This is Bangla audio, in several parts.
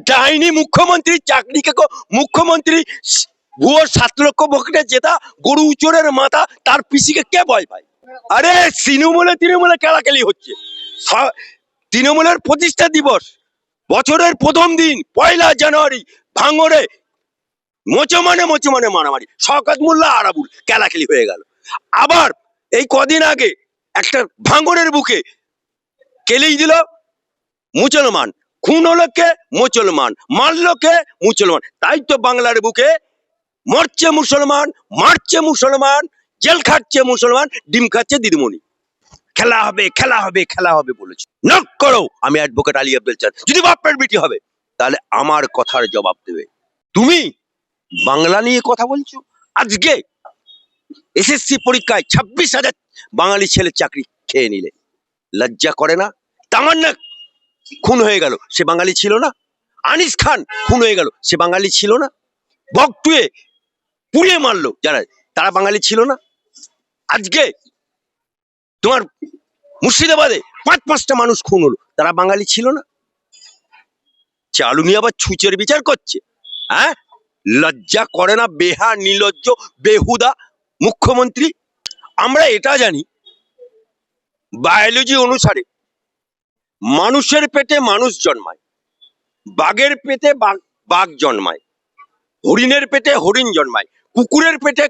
ডাইনি মুখ্যমন্ত্রী, চাকরিকে কো- মুখ্যমন্ত্রী, ভুয়ো সাত লক্ষ বকেটে জেতা, গরু চোরের মাথা, তার পিসিকে কে ভয় পায়? আরে, তৃণমূলে তৃণমূলে খেলাখেলি হচ্ছে। তৃণমূলের প্রতিষ্ঠা দিবস, বছরের প্রথম দিন, পয়লা জানুয়ারি ভাঙরে মোচো মানে মোচো মানে মারামারি। শওকত মোল্লা আরাবুল খেলাখেলি হয়ে গেল। আবার এই কদিন আগে একটা ভাঙরের বুকে কেলেই দিল মুসলমান, খুন হলো কে? মুসলমান। মারলো কে? মুসলমান। তাই তো বাংলার বুকে মরছে মুসলমান, মারছে মুসলমান, জেল খাচ্ছে মুসলমান, ডিম খাচ্ছে দিদিমণি। খেলা হবে খেলা হবে খেলা হবে বলেছে। নক করো, আমি অ্যাডভোকেট আলী আব্দুল চান যদি বাপের বেটি হবে, তাহলে আমার কথার জবাব দেবে। তুমি বাংলা নিয়ে কথা বলছো? আজকে এসএসসি পরীক্ষায় ছাব্বিশ হাজার বাঙালি ছেলে চাকরি খেয়ে নিলে। লজ্জা করে না? তামান্না খুন হয়ে গেল। সে বাঙালি ছিল না। আনিস খান খুন হয়ে গেল। সে বাঙালি ছিল না। বকটুয়ে পুড়িয়ে মারলো যারা। তারা বাঙালি ছিল না। আজকে তোমার মুর্শিদাবাদে পাঁচ, পাঁচটা মানুষ খুন হলো। তারা বাঙালি ছিল না। চালু নিয়ে আবার ছুচের বিচার করছে। হ্যাঁ? লজ্জা করে না বেহা, নির্লজ্জ, বেহুদা মুখ্যমন্ত্রী? আমরা এটা জানি। বায়োলজি অনুসারে মানুষের পেটে মানুষ জন্মায়, বাঘের পেটে বাঘ জন্মায়, হরিণের পেটে হরিণ জন্মায়, কুকুরের পেটে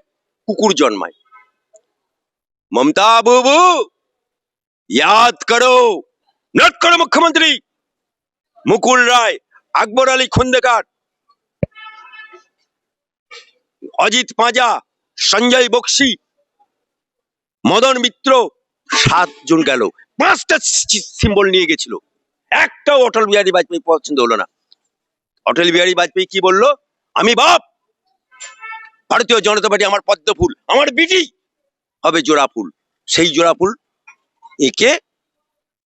কুকুর জন্মায়। মমতা বাবু, ইয়াদ করো। নট করো মুখ্যমন্ত্রী। মুকুল রায়, আকবর আলী খন্দকার। অজিত পাঁজা, সঞ্জয় বক্সি। মদন মিত্র সাতজন গেল। পাঁচটা সিম্বল নিয়ে গেছিল। একটাও অটল বিহারী বাজপেয়ী পছন্দ হলো না। অটল বিহারী বাজপেয়ী কি বলল? আমি বাপ, ভারতীয় জনতা পার্টি আমার পদ্ম ফুল, আমার বিটি হবে জোড়া ফুল। সেই জোড়া ফুল একে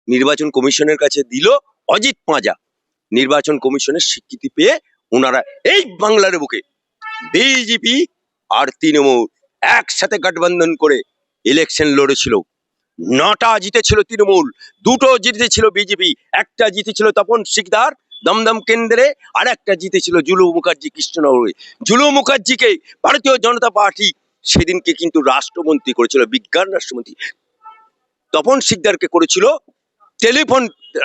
নির্বাচন কমিশনের কাছে দিল অজিত পাঁজা নির্বাচন কমিশনের স্বীকৃতি পেয়ে ওনারা এই বাংলার বুকে বিজেপি আর তৃণমূল একসাথে গঠবন্ধন করে ইলেকশন লড়েছিল। নটা জিতেছিল তৃণমূল, দুটো জিতেছিল বিজেপি, একটা জিতেছিল তপন শিকদার, দমদম কেন্দ্রে আর একটা জিতেছিল জুলু মুখার্জি কৃষ্ণনগরে। জুলু মুখার্জিকে ভারতীয় জনতা পার্টি সেদিনকে কিন্তু রাষ্ট্রমন্ত্রী করেছিল, বিজ্ঞান রাষ্ট্রমন্ত্রী। তপন শিকদারকে করেছিল টেলিফোন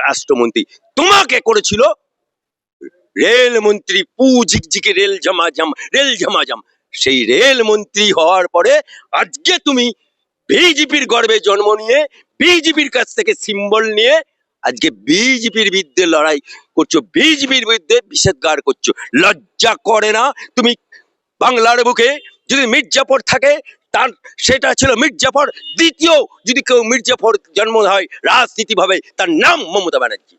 রাষ্ট্রমন্ত্রী। তোমাকে করেছিল রেল মন্ত্রী, পু ঝিকঝিকে রেল ঝমাঝম রেল ঝমাঝম। সেই রেল মন্ত্রী হওয়ার পরে আজকে তুমি বিজেপির গর্বে জন্ম নিয়ে বিজেপির কাছ থেকে সিম্বল নিয়ে আজকে বিজেপির বিরুদ্ধে লড়াই করছ। বিজেপির বিরুদ্ধে বিষেধগার করছ। লজ্জা করে না তুমি বাংলার বুকে? যদি মির্জাফর থাকে, তার সেটা ছিল মির্জাফর। দ্বিতীয় যদি কেউ মির্জাফর জন্ম হয়, রাজনীতিভাবে তার নাম মমতা ব্যানার্জি।